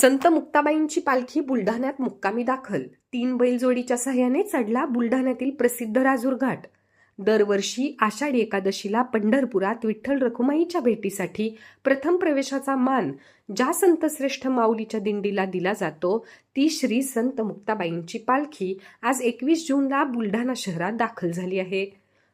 संत मुक्ताबाईंची पालखी बुलढाण्यात मुक्कामी दाखल. तीन बैलजोडीच्या सहाय्याने चढला बुलढाण्यातील प्रसिद्ध राजूर घाट. दरवर्षी आषाढी एकादशीला पंढरपुरात विठ्ठल रखुमाईच्या भेटीसाठी प्रथम प्रवेशाचा मान ज्या संतश्रेष्ठ माऊलीच्या दिंडीला दिला जातो ती श्री संत मुक्ताबाईंची पालखी आज एकवीस जूनला बुलढाणा शहरात दाखल झाली आहे.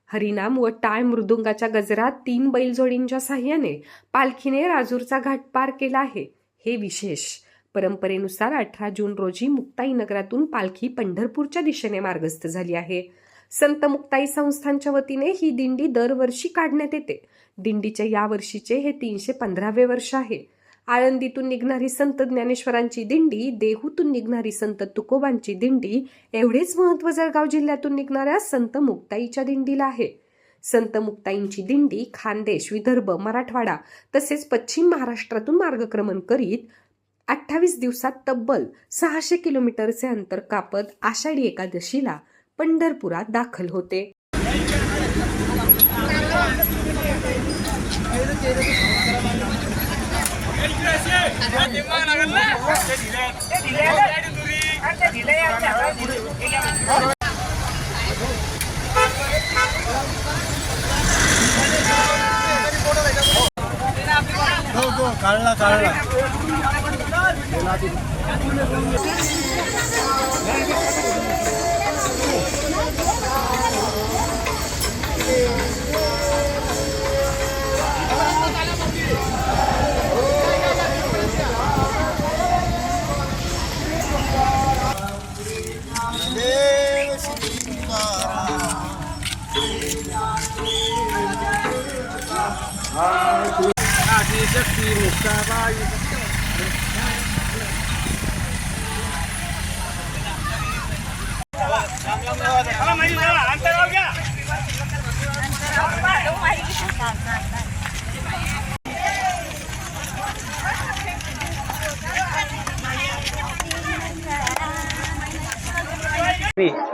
हरिनाम व टाळ मृदुंगाच्या गजरात तीन बैलजोडींच्या साह्याने पालखीने राजूरचा घाट पार केला आहे. हे विशेष परंपरेनुसार अठरा जून रोजी मुक्ताई नगरातून पालखी पंढरपूरच्या दिशेने मार्गस्थ झाली आहे. संत मुक्ताई संस्थांच्या वतीने ही दिंडी दरवर्षी काढण्यात येते. दिंडीच्या या वर्षीचे हे तीनशे पंधरावे वर्ष आहे. आळंदीतून निघणारी संत ज्ञानेश्वरांची दिंडी देहूतून निघणारी संत तुकोबांची दिंडी एवढेच महत्त्व जळगाव जिल्ह्यातून निघणाऱ्या संत मुक्ताईच्या दिंडीला आहे. संत मुक्ताईंची दिंडी खानदेश विदर्भ मराठवाडा तसेच पश्चिम महाराष्ट्रातून मार्गक्रमण करीत अठ्ठावीस दिवसात तब्बल सहाशे किलोमीटरचे अंतर कापत आषाढी एकादशीला पंढरपुरात दाखल होते. हो, हो, काढला काढला Ah, aqui, Mustafa,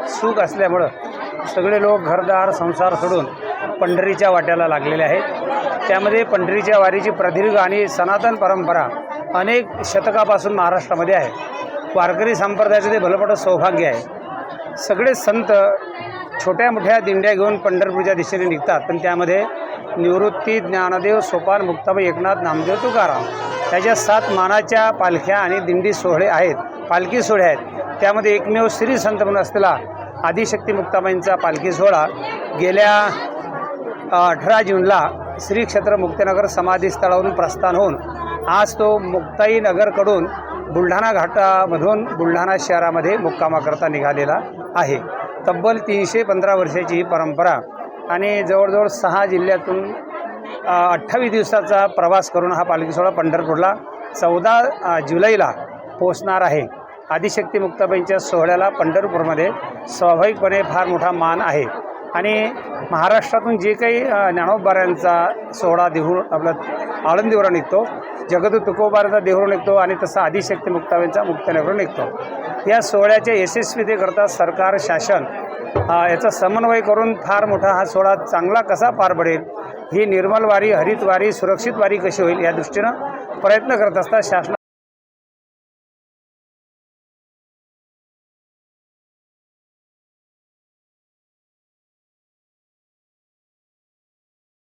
सुख असल्यामुळं सगळे लोक घरदार संसार सोडून पंढरीच्या वाट्याला लागलेले आहेत. त्यामध्ये पंढरीच्या वारीची प्रदीर्घ आणि सनातन परंपरा अनेक शतकापासून महाराष्ट्रामध्ये आहे. वारकरी संप्रदायाचं ते भलपटं सौभाग्य आहे. सगळे संत छोट्या मोठ्या दिंड्या घेऊन पंढरपूरच्या दिशेने निघतात. पण त्यामध्ये निवृत्ती ज्ञानदेव सोपान मुक्ताबाई एकनाथ नामदेव तुकाराम त्याच्या सात मानाच्या पालख्या आणि दिंडी सोहळे आहेत पालखी सोहळे आहेत. त्यामध्ये एकमेव श्री संत म्हणून असलेला आदिशक्ती मुक्ताबाईंचा पालखी सोहळा गेल्या अठरा जूनला श्री क्षेत्र समाधी समाधीस्थळावरून प्रस्थान होऊन आज तो मुक्ताईनगरकडून बुलढाणा घाटामधून बुलढाणा शहरामध्ये मुक्कामाकरता निघालेला आहे. तब्बल तीनशे पंधरा वर्षाची ही परंपरा आणि जवळजवळ सहा जिल्ह्यातून अठ्ठावीस दिवसाचा प्रवास करून हा पालखी सोहळा पंढरपूरला चौदा जुलैला पोचणार आहे. आदिशक्ती मुक्ताबाईंच्या सोहळ्याला पंढरपूरमध्ये स्वाभाविकपणे फार मोठा मान आहे. आणि महाराष्ट्रातून जे काही अ, ज्ञानोबाऱ्यांचा सोहळा देहूर आपला आळंदीवरून निघतो जगदू तुकोबाराचा देहूरून निघतो आणि तसा आदिशक्ती मुक्ताबाईंचा मुक्तनगरून निघतो. या सोहळ्याच्या यशस्वीतेकरता सरकार शासन याचा समन्वय करून फार मोठा हा सोहळा चांगला कसा पार पडेल ही निर्मल वारी हरित वारी सुरक्षित वारी कशी होईल या दृष्टीनं प्रयत्न करत असतात शासन